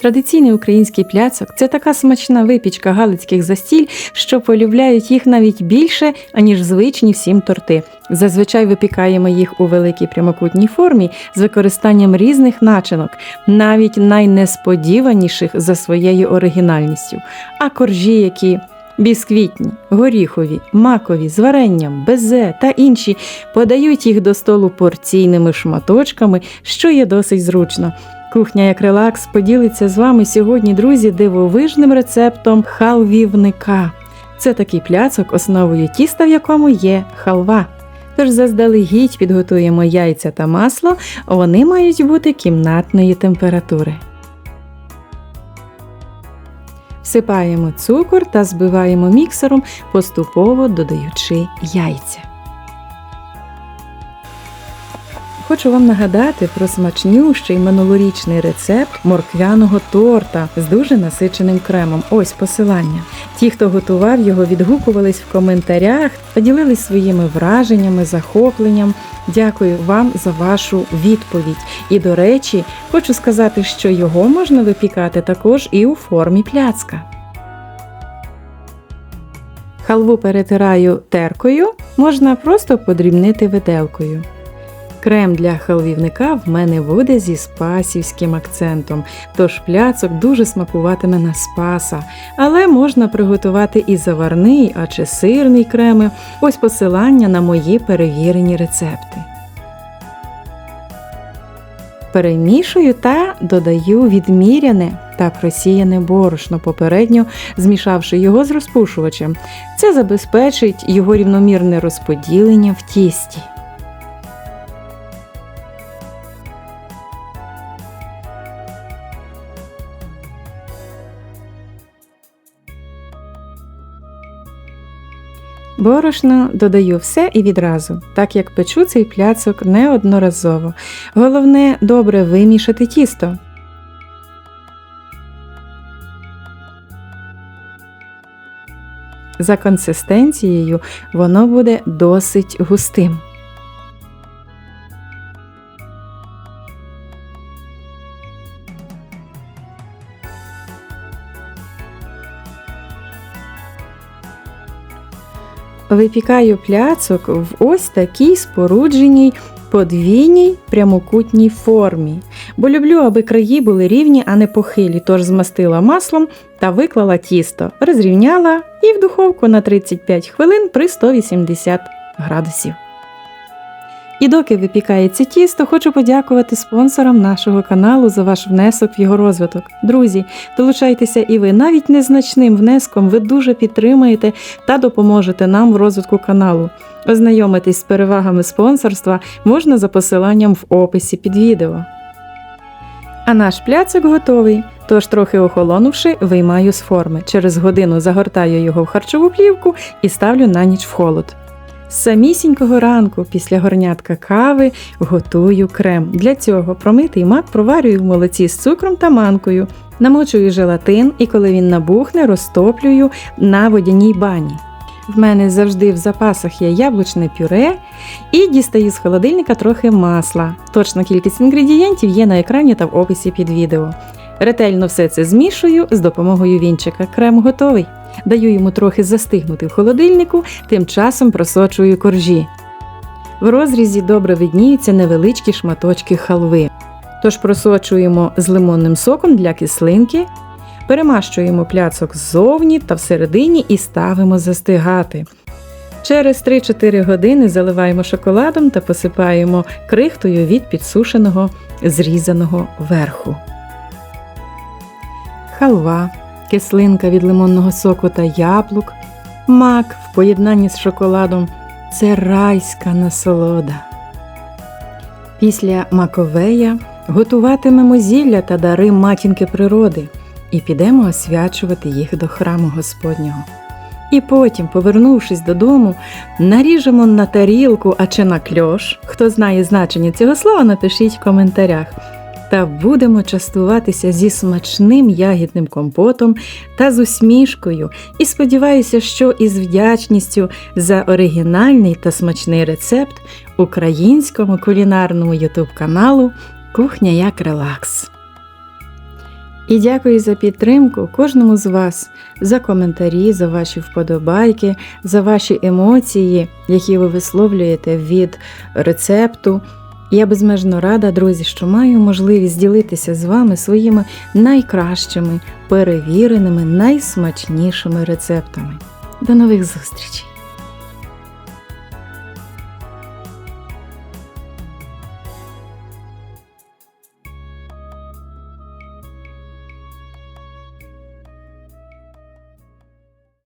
Традиційний український пляцок це така смачна випічка галицьких застіль, що полюбляють їх навіть більше, аніж звичні всім торти. Зазвичай випікаємо їх у великій прямокутній формі з використанням різних начинок, навіть найнесподіваніших за своєю оригінальністю. А коржі, які бісквітні, горіхові, макові, з варенням, безе та інші подають їх до столу порційними шматочками, що є досить зручно. Кухня як релакс поділиться з вами сьогодні, друзі, дивовижним рецептом халвівника. Це такий пляцок, основою тіста, в якому є халва. Тож заздалегідь підготуємо яйця та масло, вони мають бути кімнатної температури. Всипаємо цукор та збиваємо міксером, поступово додаючи яйця. Хочу вам нагадати про смачнющий минулорічний рецепт морквяного торта з дуже насиченим кремом. Ось посилання. Ті, хто готував його, відгукувались в коментарях та ділились своїми враженнями, захопленням. Дякую вам за вашу відповідь. І до речі, хочу сказати, що його можна випікати також і у формі пляцка. Халву перетираю теркою, можна просто подрібнити виделкою. Крем для халвівника в мене буде зі спасівським акцентом, тож пляцок дуже смакуватиме на спаса, але можна приготувати і заварний, а чи сирний креми. Ось посилання на мої перевірені рецепти. Перемішую та додаю відміряне та просіяне борошно, попередньо змішавши його з розпушувачем. Це забезпечить його рівномірне розподілення в тісті. Борошно додаю все і відразу, так як печу цей пляцок неодноразово. Головне добре вимішати тісто. За консистенцією воно буде досить густим. Випікаю пляцок в ось такій спорудженій подвійній прямокутній формі, бо люблю, аби краї були рівні, а не похилі, тож змастила маслом та виклала тісто, розрівняла і в духовку на 35 хвилин при 180 градусів. І доки випікається тісто, хочу подякувати спонсорам нашого каналу за ваш внесок в його розвиток. Друзі, долучайтеся і ви навіть незначним внеском ви дуже підтримаєте та допоможете нам в розвитку каналу. Ознайомитись з перевагами спонсорства можна за посиланням в описі під відео. А наш пляцок готовий, тож трохи охолонувши, виймаю з форми. Через годину загортаю його в харчову плівку і ставлю на ніч в холод. Самісінького ранку після горнятка кави готую крем. Для цього промитий мак проварюю в молоці з цукром та манкою, намочую желатин і коли він набухне, розтоплюю на водяній бані. В мене завжди в запасах є яблучне пюре і дістаю з холодильника трохи масла. Точна кількість інгредієнтів є на екрані та в описі під відео. Ретельно все це змішую з допомогою вінчика. Крем готовий. Даю йому трохи застигнути в холодильнику, тим часом просочую коржі. В розрізі добре видніються невеличкі шматочки халви. Тож просочуємо з лимонним соком для кислинки, перемащуємо пляцок ззовні та всередині і ставимо застигати. Через 3-4 години заливаємо шоколадом та посипаємо крихтою від підсушеного зрізаного верху. Халва кислинка від лимонного соку та яблук, мак в поєднанні з шоколадом це райська насолода. Після маковея готуватимемо зілля та дари матінки природи і підемо освячувати їх до храму Господнього. І потім, повернувшись додому, наріжемо на тарілку, а чи на кльош. Хто знає значення цього слова, напишіть в коментарях та будемо частуватися зі смачним ягідним компотом та з усмішкою. І сподіваюся, що із вдячністю за оригінальний та смачний рецепт українському кулінарному ютуб каналу Кухня як релакс. І дякую за підтримку кожному з вас, за коментарі, за ваші вподобайки, за ваші емоції, які ви висловлюєте від рецепту. Я безмежно рада, друзі, що маю можливість ділитися з вами своїми найкращими, перевіреними, найсмачнішими рецептами. До нових зустрічей!